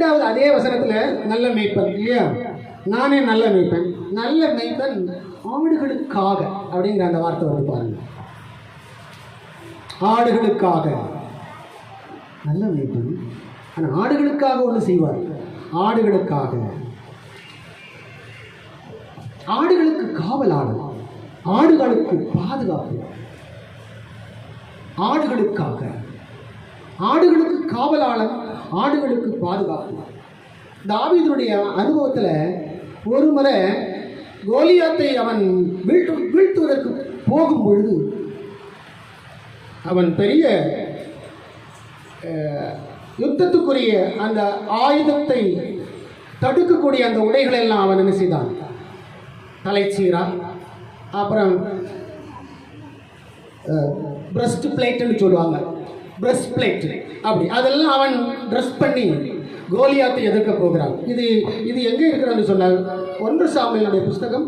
ரெண்டாவது அதே வசனத்தில் நல்ல மேய்ப்பன் இல்லையா? நானே நல்ல மெய்ப்பன் நல்ல மேய்ப்பன் ஆடுகளுக்காக அப்படிங்கிற அந்த வார்த்தை வந்து பாருங்க. ஆடுகளுக்காக. நல்ல மேய்ப்பன். ஆனால் ஆடுகளுக்காக ஒன்று செய்வார். ஆடுகளுக்காக. ஆடுகளுக்கு காவலாளர் ஆடுகளுக்கு பாதுகாப்பு. ஆடுகளுக்காக. ஆடுகளுக்கு காவலாளர் ஆடுகளுக்கு பாதுகாப்பு. தாவீதுடைய அனுபவத்தில் ஒரு முறை கோலியாத்தை அவன் வீழ்த்து வீழ்த்துவதற்கு போகும் பொழுது அவன் பெரிய யுத்தத்துக்குரிய அந்த ஆயுதத்தை தடுக்கக்கூடிய அந்த உடைகளை எல்லாம் அவன் என்ன செய்தான்? தலைச்சீரா அப்புறம் பிரஸ்ட் பிளேட்டுன்னு சொல்லுவாங்க. பிரஸ் பிளேட் அப்படி. அதெல்லாம் அவன் ட்ரெஸ் பண்ணி கோலியாத்தை எதிர்க்க போகிறான். இது இது எங்கே இருக்கிறான்னு சொன்னால் ஒன்று சாமியனுடைய புஸ்தகம்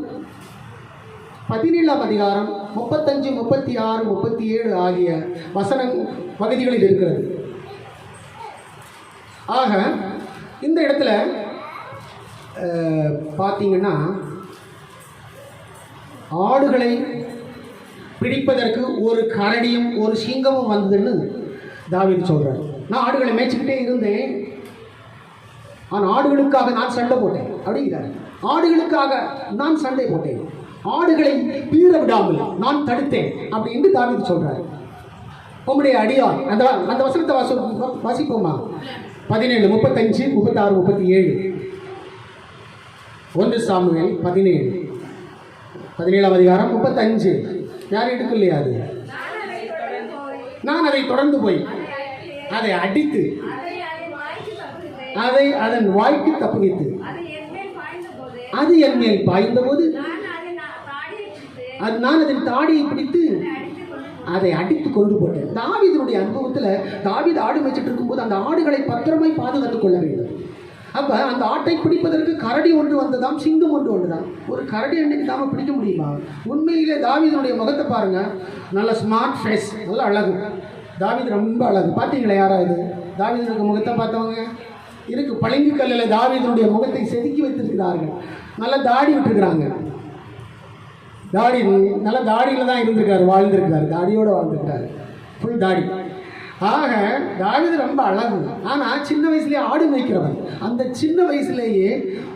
பதினேழாம் அதிகாரம் முப்பத்தஞ்சு முப்பத்தி ஆறு முப்பத்தி ஏழு ஆகிய வசன பகுதிகளில் இருக்கிறது. ஆக இந்த இடத்துல பார்த்தீங்கன்னா ஆடுகளை பிடிப்பதற்கு ஒரு கரடியும் ஒரு சிங்கமும் வந்ததுன்னு தாவீது சொல்கிறார் நான் ஆடுகளை மேய்ச்சிக்கிட்டே இருந்தேன். ஆனால் ஆடுகளுக்காக நான் சண்டை போட்டேன். அப்படிங்கிறார். ஆடுகளுக்காக நான் சண்டை போட்டேன். ஆடுகளை பீற விடாமல் நான் தடுத்தேன் அப்படின்னு தாவீது சொல்கிறார் உங்களுடைய அடியார் அந்த அந்த வசனத்தை வாசி வாசிப்போமா? பதினேழு முப்பத்தஞ்சு முப்பத்தாறு முப்பத்தி ஏழு ஒன்று சாமுவேல் பதினேழு. பதினேழாம் அதிகாரம் முப்பத்தஞ்சு. யாரும் எடுக்கலையா அது. நான் அதை தொடர்ந்து போய் அதை அடித்து அதை அதன் வாய்க்கு தப்புவித்து அது என் மேல் பாய்ந்தபோது அது நான் அதன் தாடியை பிடித்து அதை அடித்து கொண்டு போட்டேன். தாவிதனுடைய அனுபவத்தில் தாவித ஆடு மேய்ச்சிட்டு இருக்கும்போது அந்த ஆடுகளை பத்திரமாய் பாதுகாத்துக் கொள்ள வேண்டும். அப்போ அந்த ஆட்டை பிடிப்பதற்கு கரடி ஒன்று வந்ததாம் சிங்கம் ஒன்று ஒன்றுதான். ஒரு கரடி அன்னைக்கு தாம பிடிக்க முடியுமா? உண்மையிலே தாவிதனுடைய முகத்தை பாருங்க. நல்ல ஸ்மார்ட் ஃபேஸ் நல்ல அழகு. தாவீது ரொம்ப அழகு. பார்த்தீங்களா யாரா இது? தாவிதனுக்கு முகத்தை பார்த்தவங்க? இருக்கு பளிங்கு கல்லில் தாவிதனுடைய முகத்தை செதுக்கி வைத்திருக்கிறார்கள். நல்ல தாடி விட்டுருக்கிறாங்க. தாடி நல்ல தாடியில் தான் இருந்திருக்காரு வாழ்ந்திருக்காரு. தாடியோடு வாழ்ந்திருக்காரு. ஃபுல் தாடி. ஆக தாவிது ரொம்ப அழகு. ஆனால் சின்ன வயசுலேயே ஆடு மேய்க்கிறவன். அந்த சின்ன வயசுலேயே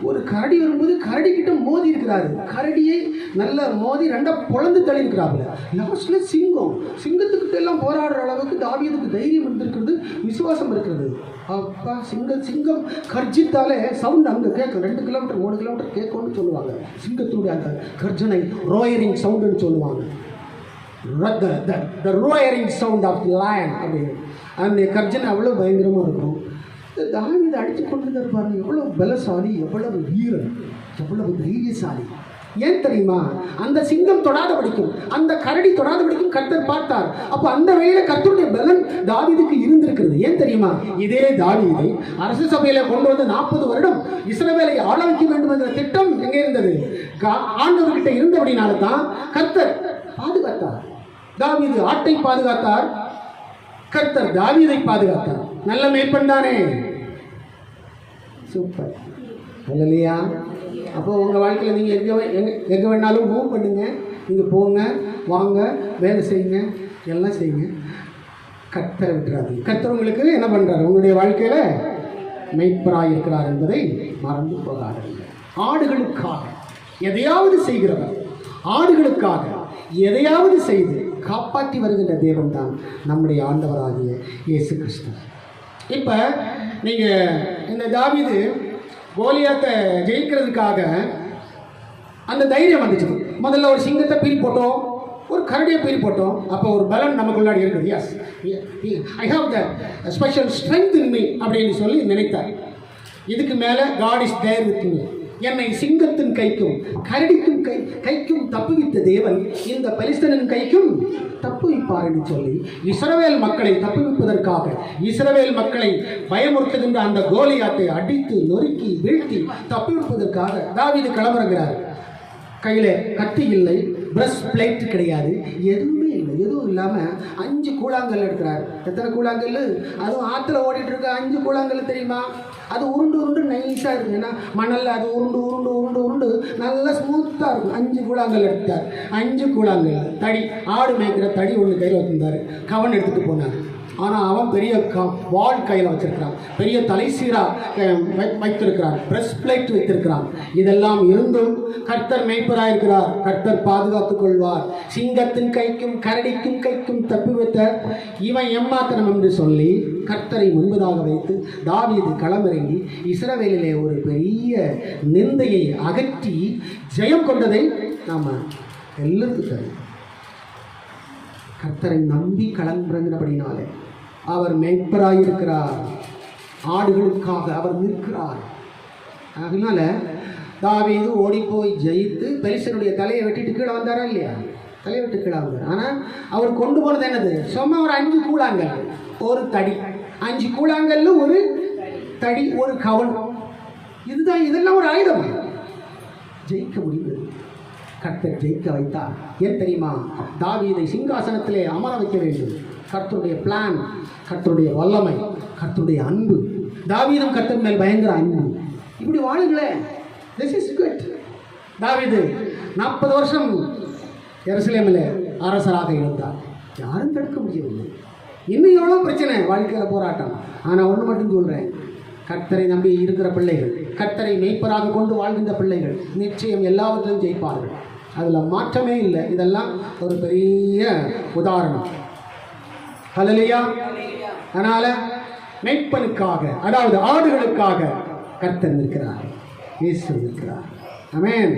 ஒரு கரடி வரும்போது கரடி கிட்ட மோதி இருக்கிறாரு. கரடியை நல்ல மோதி ரெண்டா பொழந்து தள்ளியிருக்கிறாப்புல லாஸ்ட்ல சிங்கம். சிங்கத்துக்கிட்ட எல்லாம் போராடுற அளவுக்கு தாவியதுக்கு தைரியம் இருந்திருக்கிறது விசுவாசம் இருக்கிறது. அப்பா சிங்கம் சிங்கம் கர்ஜித்தாலே சவுண்ட் அங்கே கேட்கும். ரெண்டு கிலோமீட்டர் மூணு கிலோமீட்டர் கேட்கும்னு சொல்லுவாங்க. சிங்கத்துடைய அந்த கர்ஜனை ரோயரிங் சவுண்டுன்னு சொல்லுவாங்க. த ரோயரிங் சவுண்ட் ஆஃப் தி அப்படின்னு அந்த கர்ஜன் அவ்வளோ பயங்கரமாக இருக்கும். இந்த தாவீது அடித்து கொண்டிருந்தார் பாருங்க எவ்வளோ பலசாலி எவ்வளவு வீரன் எவ்வளவு தைரியசாலி. ஏன் தெரியுமா? அந்த சிங்கம் தொடாத படிக்கும் அந்த கரடி தொடாத படிக்கும் கர்த்தர் பார்த்தார். அப்போ அந்த வேளையில கர்த்தருடைய பலன் தாவிதுக்கு இருந்திருக்கிறது. ஏன் தெரியுமா? இதே தாவிதை அரசு சபையில கொண்டு வந்து நாற்பது வருடம் இஸ்ரவேலை ஆள வைக்க வேண்டும் என்ற திட்டம் எங்கே இருந்தது? கா- ஆண்டவர்கிட்ட இருந்தபடினால தான் கர்த்தர் பாதுகாத்தார். தாவீது ஆட்டை பாதுகாத்தார். கர்த்தர் தாவீதை பாதுகாத்தார். நல்ல மேய்ப்பன் தானே சூப்பர். இல்லையா அப்போ உங்கள் வாழ்க்கையில் நீங்கள் எங்கே எங்கே எங்கே வேணாலும் மூவ் பண்ணுங்க. நீங்கள் போங்க வாங்க வேலை செய்யுங்க. எல்லாம் செய்யுங்க. கத்தரை விட்டுறாதீங்க. கத்தர் உங்களுக்கு என்ன பண்ணுறாரு உங்களுடைய வாழ்க்கையில் மெய்ப்பராக இருக்கிறார் என்பதை மறந்து போகாதீங்க. ஆடுகளுக்காக எதையாவது செய்கிறவர் ஆடுகளுக்காக எதையாவது செய்து காப்பாற்றி வருகின்ற தேவன் தான் நம்முடைய ஆண்டவராகிய இயேசு கிறிஸ்து. இப்போ நீங்கள் இந்த தாவிது கோலியாத்தை ஜெயிக்கிறதுக்காக அந்த தைரியம் வந்துச்சு. முதல்ல ஒரு சிங்கத்தை பீல் போட்டோம் ஒரு கரடியை பீல் போட்டோம் அப்போ ஒரு பலன் நமக்குள்ளாடி இருக்குது. Yes I have the special strength in me அப்படின்னு சொல்லி நினைத்தார். இதுக்கு மேலே God is there with me என்னை சிங்கத்தின் கைக்கும் கரடிக்கும் கை கைக்கும் தப்புவித்த தேவன் இந்த பலிஸ்தனின் கைக்கும் தப்புவிப்பார் என்று சொல்லி இஸ்ரவேல் மக்களை தப்புவிப்பதற்காக இஸ்ரவேல் மக்களை பயமுறுத்துகின்ற அந்த கோலியாத்தை அடித்து நொறுக்கி வீழ்த்தி தப்புவிப்பதற்காக தாவீது கிளம்புறார் கையில் கத்தி இல்லை பிரஷ் பிளேட் கிடையாது. எதுவும் இல்லாமல் அஞ்சு கூழாங்கல் எடுக்கிறார். எத்தனை கூழாங்கல் அதுவும் ஆற்றுல ஓடிட்டு இருக்க அஞ்சு கூழாங்கல் தெரியுமா? அது உருண்டு உருண்டு நைஸாக இருக்குது ஏன்னா மணலில் அது உருண்டு உருண்டு உருண்டு உருண்டு நல்லா ஸ்மூத்தாக இருக்கும். அஞ்சு கூழாங்கல் எடுத்தார் அஞ்சு கூழாங்கல். தடி ஆடு மேய்க்கிற தடி ஒன்று கையில் வச்சிருந்தார். கவன் எடுத்துகிட்டு போனார். ஆனால் அவன் பெரிய க வால் கையில் வச்சிருக்கிறான். பெரிய தலைசீரா வை- வைத்திருக்கிறான். பிரஸ் பிளேட் வைத்திருக்கிறான். இதெல்லாம் இருந்தும் கர்த்தர் மேய்ப்பராக இருக்கிறார் கர்த்தர் பாதுகாத்துக் கொள்வார். சிங்கத்தின் கைக்கும் கரடிக்கும் கைக்கும் தப்பி வைத்த இவன் ஏமாத்தனம் என்று சொல்லி கர்த்தரை முன்பதாக வைத்து தாவீது களமிறங்கி இஸ்ரவேலிலே ஒரு பெரிய நிந்தையை அகற்றி ஜெயம் கொண்டதை நாம் எல்லாத்துக்கும் கர்த்தரை நம்பி களம்பிறங்கினபடினாலே அவர் மேய்ப்பராயிருக்கிறார். ஆடுகளுக்காக அவர் நிற்கிறார். அதனால தாவீது ஓடிப்போய் ஜெயித்து பெலிசனுடைய தலையை வெட்டிட்டு கீழே வந்தாரா இல்லையா? தலையை வெட்டு கீழே வந்தார். ஆனால் அவர் கொண்டு போனது என்னது? சும்மா ஒரு அஞ்சு கூழாங்கல். ஒரு தடி. அஞ்சு கூழாங்கல்ல ஒரு தடி ஒரு கவல். இதுதான் இதெல்லாம் ஒரு ஆயுதம். ஜெயிக்க முடிந்தது. கர்த்தர் ஜெயிக்க வைத்தார் ஏன் தெரியுமா? தாவீதை சிங்காசனத்திலே அமர வைக்க வேண்டும். கர்த்தருடைய பிளான் கர்த்தருடைய வல்லமை கர்த்தருடைய அன்பு. தாவீதும் கர்த்தர் மேல் பயங்கர அன்பு. இப்படி வாழுங்களேன் திஸ் இஸ் குட் தாவீது நாற்பது வருஷம் எருசலேமில் அரசராக இருந்தார். யாரும் தடுக்க முடியவில்லை. இன்னும் எவ்வளோ பிரச்சனை? வாழ்க்கையில் போராட்டம். ஆனால் ஒன்று மட்டும் சொல்கிறேன் கர்த்தரை நம்பி இருக்கிற பிள்ளைகள் கர்த்தரை மெய்ப்பராக கொண்டு வாழ்கின்ற பிள்ளைகள் நிச்சயம் எல்லாவற்றிலும் ஜெயிப்பார்கள். அதில் மாற்றமே இல்லை. இதெல்லாம் ஒரு பெரிய உதாரணம். ஹலலியா அதனால் மெய்ப்பனுக்காக அதாவது ஆடுகளுக்காக கர்த்தர் நிற்கிறார். இயேசு நிற்கிறார். ஆமென்